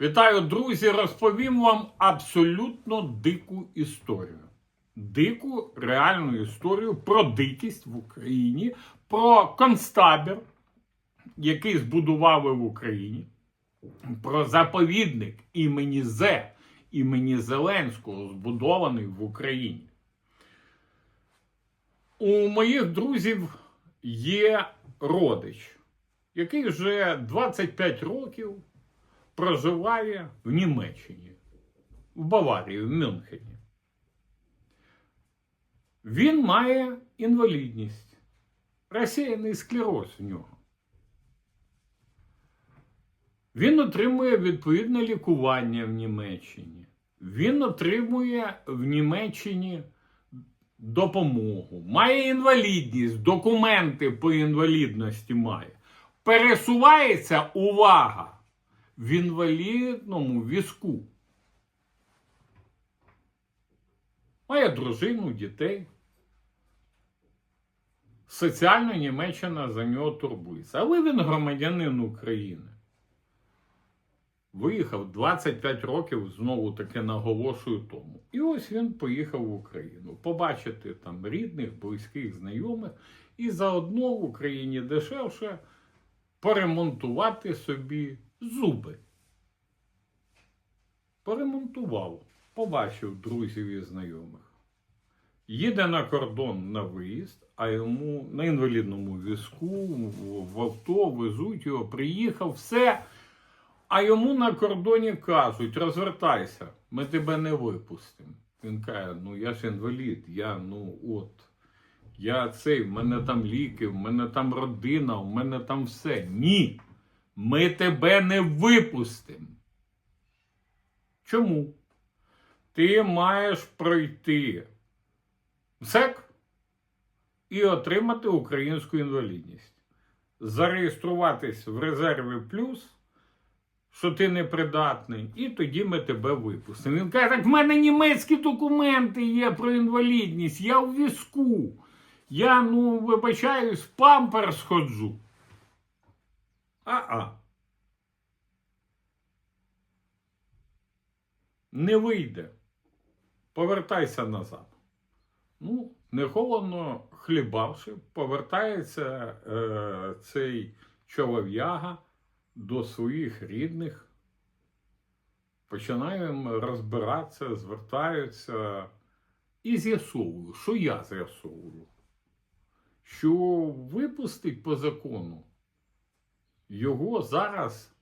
Вітаю, друзі! Розповім вам абсолютно дику історію. Дику реальну історію про дикість в Україні, про концтабір, який збудували в Україні, про заповідник імені Зе, імені Зеленського, збудований в Україні. У моїх друзів є родич, який вже 25 років проживає в Німеччині, в Баварії, в Мюнхені. Він має інвалідність, розсіяний склероз в нього. Він отримує відповідне лікування в Німеччині. Він отримує в Німеччині допомогу, має інвалідність, документи по інвалідності має. Пересувається увага в інвалідному візку. Має дружину, дітей. Соціальна Німеччина за нього турбується. Але він громадянин України. Виїхав 25 років, знову таки наголошую тому. І ось він поїхав в Україну. Побачити там рідних, близьких, знайомих. І заодно в Україні дешевше поремонтувати собі зуби. Поремонтував, побачив друзів і знайомих. Їде на кордон на виїзд, а йому на інвалідному візку, в- авто везуть його, приїхав, все. А йому на кордоні кажуть: розвертайся, ми тебе не випустимо. Він каже: ну я ж інвалід, я ну от. Я цей, в мене там ліки, в мене там родина, в мене там все. Ні. Ми тебе не випустимо. Чому? Ти маєш пройти МСЕК і отримати українську інвалідність. Зареєструватись в резерві плюс, що ти непридатний, і тоді ми тебе випустимо. Він каже, так в мене німецькі документи є про інвалідність, я в візку. Я, ну, вибачаюсь, памперс ходжу. А-а. Не вийде. Повертайся назад. Ну, не холодно хлібавши, повертається е, цей чолов'яга до своїх рідних. Починаємо розбиратися, звертаються і з'ясовую, що я з'ясовую, що випустить по закону його зараз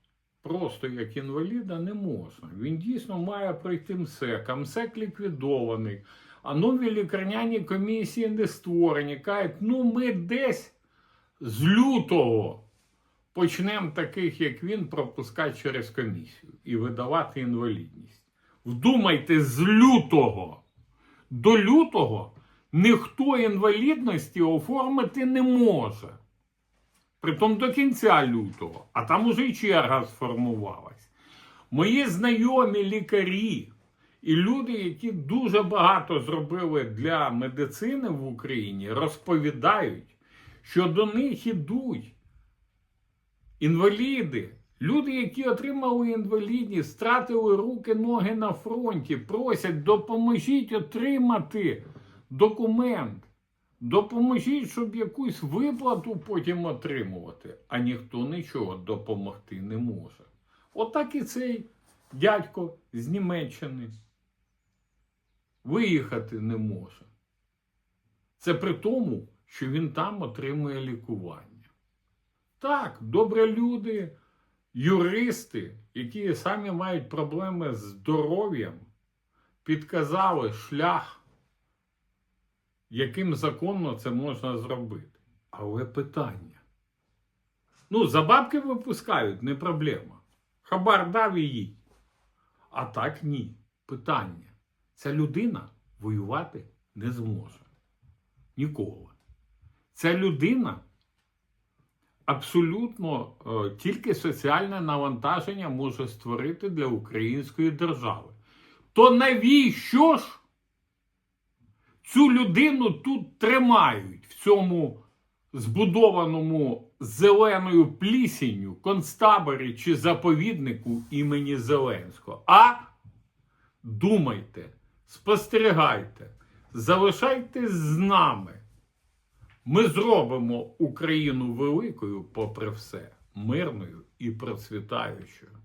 просто як інваліда не можна. Він дійсно має пройти МСЕК, а МСЕК ліквідований. А нові лікарняні комісії не створені. Кажуть, ну ми десь з лютого почнемо таких, як він, пропускати через комісію і видавати інвалідність. Вдумайте, з лютого до лютого ніхто інвалідності оформити не може. Притом до кінця лютого, а там уже й черга сформувалась. Мої знайомі лікарі і люди, які дуже багато зробили для медицини в Україні, розповідають, що до них ідуть інваліди, люди, які отримали інвалідність, стратили руки, ноги на фронті, просять, допоможіть отримати документ. Допоможіть, щоб якусь виплату потім отримувати, а ніхто нічого допомогти не може. Отак і цей дядько з Німеччини виїхати не може. Це при тому, що він там отримує лікування. Так, добрі люди, юристи, які самі мають проблеми з здоров'ям, підказали шлях яким законно це можна зробити. Але питання. Ну, за бабки випускають, не проблема. Хабар дав і їй. А так ні. Питання. Ця людина воювати не зможе. Ніколи. Ця людина абсолютно е, тільки соціальне навантаження може створити для української держави. То навіщо ж? Цю людину тут тримають в цьому збудованому зеленою плісінню концтаборі чи заповіднику імені Зеленського. А думайте, спостерігайте, залишайтесь з нами. Ми зробимо Україну великою, попри все, мирною і процвітаючою.